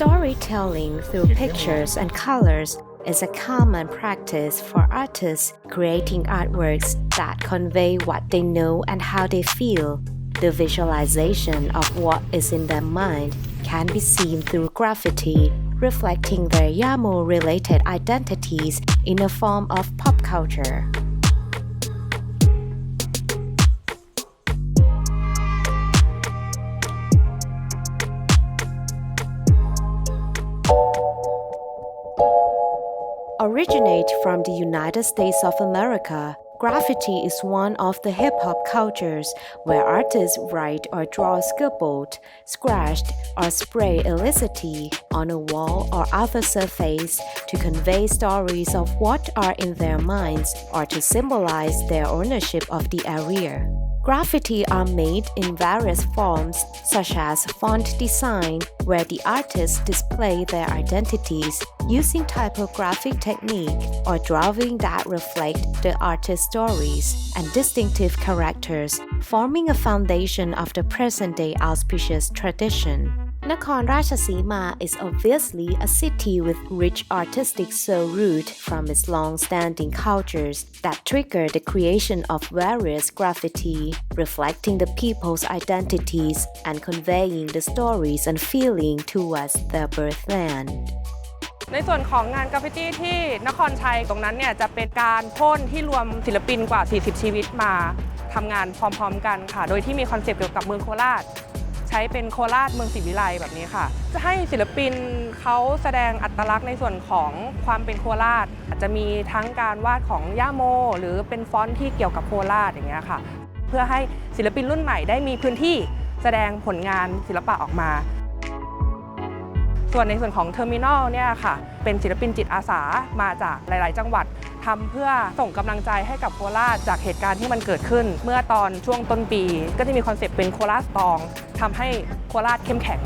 storytelling through pictures and colors is a common practice for artists creating artworks that convey what they know and how they feel. The visualization of what is in their mind can be seen through graffiti, reflecting their Yamo related identities in a form of pop culture. Originate from the United States of America, graffiti is one of the hip hop cultures where artists write or draw scribbled, scratched, or spray illicitly on a wall or other surface to convey stories of what are in their minds or to symbolize their ownership of the area. Graffiti are made in various forms, such as font design, where the artists display their identities using typographic technique, or drawing that reflect the artist's stories and distinctive characters, forming a foundation of the present-day auspicious tradition. Nakhon Ratchasima is obviously a city with rich artistic soul root from its long-standing cultures that trigger the creation of various graffiti, reflecting the people's identities and conveying the stories and feeling towards their birthland. ในส่วนของงานกราฟฟิตี้ที่นครชัยตรงนั้นเนี่ยจะเป็นการพ่นที่รวมศิลปินกว่า 40 ชีวิตมาทำงานพร้อมๆกันค่ะ โดยที่มีคอนเซปต์เกี่ยวกับเมืองโคราช ใช้เป็นโคราชเมืองศรีวิไลแบบนี้ค่ะ จะให้ศิลปินเขาแสดงอัตลักษณ์ในส่วนของความเป็นโคราช อาจจะมีทั้งการวาดของย่าโม หรือเป็นฟอนต์ที่เกี่ยวกับโคราชอย่างเงี้ยค่ะ เพื่อให้ศิลปินรุ่นใหม่ได้มีพื้นที่แสดงผลงานศิลปะออกมา ส่วนในส่วนของเทอร์มินอลเนี่ยค่ะ เป็นศิลปินจิตอาสามาจากหลาย ๆ จังหวัดทำเพื่อส่งกำลังใจให้กับโคราชจากเหตุการณ์ที่มันเกิดขึ้น เมื่อตอนช่วงต้นปี ก็จะมีคอนเซปต์เป็นโคราชตอง ทำให้โคราชเข้มแข็ง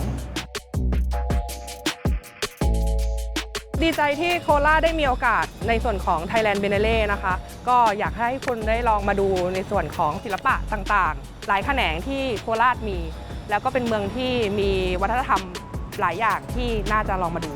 ดีใจที่โคราชได้มีโอกาสในส่วนของ Thailand b e n a l e นะคะ ก็อยากให้คุณได้ลองมาดูในส่วนของศิลปะต่างๆ หลายแขนงที่โคราชมี แล้วก็เป็นเมืองที่มีวัฒนธรรมหลายอย่างที่น่าจะลองมาดู